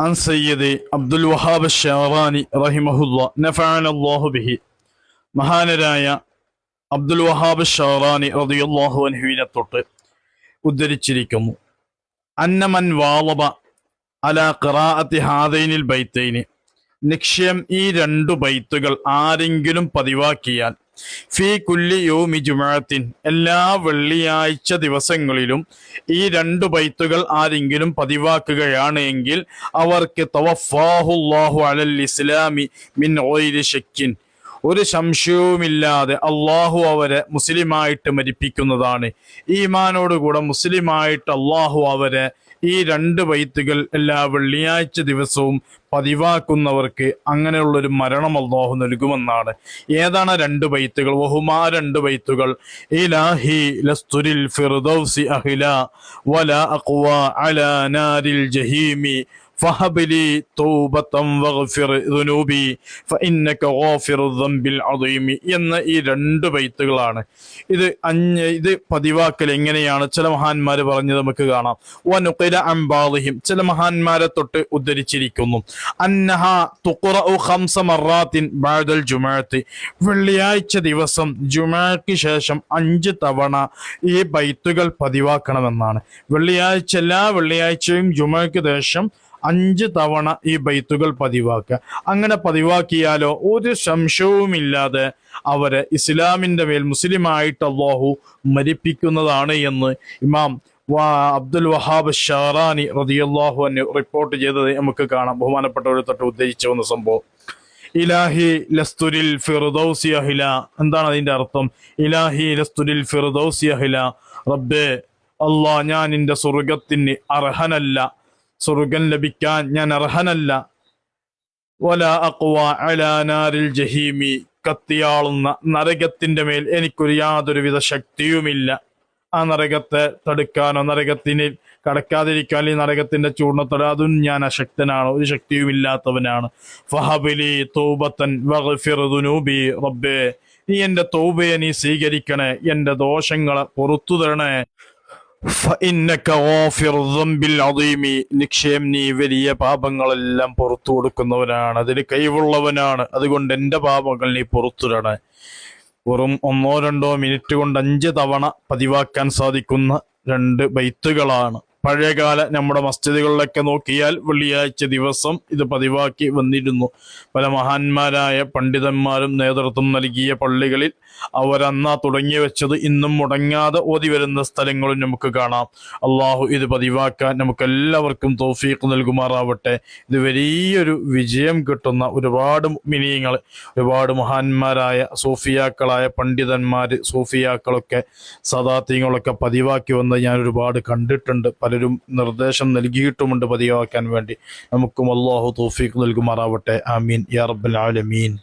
عن سيدي عبد الوهاب الشعراني رحمه الله نفعنا الله به മഹാനരായ അബ്ദുൽ വഹാബ് ഷാറാനി റളിയല്ലാഹു അൻഹുവിനെ തൊട്ട് ഉദ്ധരിച്ചിരിക്കുന്നു അന്നമൻ വാളബ അല ഖിറാഅത്തി ഹാദൈനിൽ ബൈത്തൈനി നിക്ഷയം ഈ രണ്ടു ബൈത്തുകൾ ആരെങ്കിലും പതിവാക്കിയാൽ ഫി കുല്ലി യോമി ജുമാത്തിൻ. എല്ലാ വെള്ളിയാഴ്ച ദിവസങ്ങളിലും ഈ രണ്ടു ബൈത്തുകൾ ആരെങ്കിലും പതിവാക്കുകയാണ് എങ്കിൽ അവർക്ക് തവഫാഹുല്ലാഹു അലൽ ഇസ്ലാമി മിൻ ശക്കിൻ ഒരു സംശയവുമില്ലാതെ അള്ളാഹു അവരെ മുസ്ലിമായിട്ട് മരിപ്പിക്കുന്നതാണ്. ഈമാനോടുകൂടെ മുസ്ലിമായിട്ട് അള്ളാഹു അവരെ ഈ രണ്ട് വൈത്തുകൾ എല്ലാ വെള്ളിയാഴ്ച ദിവസവും പതിവാക്കുന്നവർക്ക് അങ്ങനെയുള്ളൊരു മരണം അള്ളാഹു നൽകുമെന്നാണ്. ഏതാണ് രണ്ട് ബൈത്തുകൾ? വഹുമാ രണ്ട് ബൈത്തുകൾ. ഇലാഹി ലസ്തുരിൽ ഫിർദൗസി അഹില വല അഖ്വാ അലാ നാരിൽ ജഹീമി فهب لي توبة واغفر ذنوبي فإنك غافر الذنب العظيم എന്ന ഈ രണ്ട് ബൈത്തുകളാണ് ഇത് അഞ്ഞ് ഇത് പതിവാക്കൽ എങ്ങനെയാണ് ചില മഹാന്മാര് പറഞ്ഞത് നമുക്ക് കാണാം വനുഖില അംബാദിഹിം ചില മഹാന്മാരെ തൊട്ട് ഉദ്ധരിച്ചിരിക്കുന്നു അന്നഹ തുഖറഉ ഖംസ മറാത്തിൻ ബഅദൽ ജുമഅത്തി വെള്ളിയാഴ്ച ദിവസം ജുമഅക്ക് ശേഷം അഞ്ച് തവണ ഈ ബൈത്തുകൾ പതിവാക്കണമെന്നാണ് വെള്ളിയാഴ്ച എല്ലാ വെള്ളിയാഴ്ചയും ജുമഅക്ക് ശേഷം അഞ്ച് തവണ ഈ ബൈത്തുകൾ പതിവാക്കുക. അങ്ങനെ പതിവാക്കിയാലോ ഒരു സംശയവുമില്ലാതെ അവരെ ഇസ്ലാമിന്റെ മേൽ മുസ്ലിമായിട്ട് അള്ളാഹു മരിപ്പിക്കുന്നതാണ് എന്ന് ഇമാം അബ്ദുൽ വഹാബ് ഷാറാനി റതിയല്ലാഹു എന്നെ റിപ്പോർട്ട് ചെയ്തത് നമുക്ക് കാണാം. ബഹുമാനപ്പെട്ടവരെ തൊട്ട് ഉദ്ദേശിച്ചു വന്ന സംഭവം. ഇലാഹി ലസ്തുരിൽ ഫിർദൗസി അഹില. എന്താണ് അതിന്റെ അർത്ഥം? ഇലാഹി ലസ്തുരിൽ ഫിർദൗസി അഹില. റബ്ബേ അള്ളാ ഞാൻ നിന്റെ സ്വർഗത്തിന് അർഹനല്ല. സ്വർഗം ലഭിക്കാൻ ഞാൻ അർഹനല്ല. വല അക്വ അലാനാരിൽ ജഹീമി കത്തിയാളുന്ന നരകത്തിന്റെ മേൽ എനിക്കൊരു യാതൊരുവിധ ശക്തിയുമില്ല. ആ നരകത്തെ തടുക്കാനോ നരകത്തിന് കടക്കാതിരിക്കാൻ ഈ നരകത്തിന്റെ ചൂർണത്തോടെ അതും ഞാൻ അശക്തനാണ് ഒരു ശക്തിയുമില്ലാത്തവനാണ്. ഫഹബിലി തൗബത്തൻ വഗ്ഫിർ ദുനൂബി റബ്ബേ. നീ എന്റെ തൗബയെ നീ സ്വീകരിക്കണേ എന്റെ ദോഷങ്ങളെ പുറത്തു തരണേ. നിക്ഷയം നീ വലിയ പാപങ്ങളെല്ലാം പുറത്തു കൊടുക്കുന്നവനാണ്. അതിന് കഴിവുള്ളവനാണ്. അതുകൊണ്ട് എന്റെ പാപങ്ങൾ നീ പുറത്തുടണേ. വെറും ഒന്നോ രണ്ടോ മിനിറ്റ് കൊണ്ട് അഞ്ച് തവണ പതിവാക്കാൻ സാധിക്കുന്ന രണ്ട് ബൈത്തുകളാണ്. പഴയകാല നമ്മുടെ മസ്ജിദുകളിലൊക്കെ നോക്കിയാൽ വെള്ളിയാഴ്ച ദിവസം ഇത് പതിവാക്കി വന്നിരുന്നു. പല മഹാന്മാരായ പണ്ഡിതന്മാരും നേതൃത്വം നൽകിയ പള്ളികളിൽ അവരന്നാ തുടങ്ങി വെച്ചത് ഇന്നും മുടങ്ങാതെ ഓതി വരുന്ന സ്ഥലങ്ങളും നമുക്ക് കാണാം. അള്ളാഹു ഇത് പതിവാക്കാൻ നമുക്ക് എല്ലാവർക്കും തോഫീക്ക് നൽകുമാറാവട്ടെ. ഇത് വലിയൊരു വിജയം കിട്ടുന്ന ഒരുപാട് മിനിയങ്ങൾ ഒരുപാട് മഹാന്മാരായ സൂഫിയാക്കളായ പണ്ഡിതന്മാർ സൂഫിയാക്കളൊക്കെ സദാത്യങ്ങളൊക്കെ പതിവാക്കി വന്ന് ഞാൻ ഒരുപാട് കണ്ടിട്ടുണ്ട്. പലരും നിർദ്ദേശം നൽകിയിട്ടുമുണ്ട് പതിവാക്കാൻ വേണ്ടി. നമുക്കും അള്ളാഹു തോഫീഖ് നൽകുമാറാവട്ടെ. ആമീൻ. യാ റബ്ബൽ ആലമീൻ.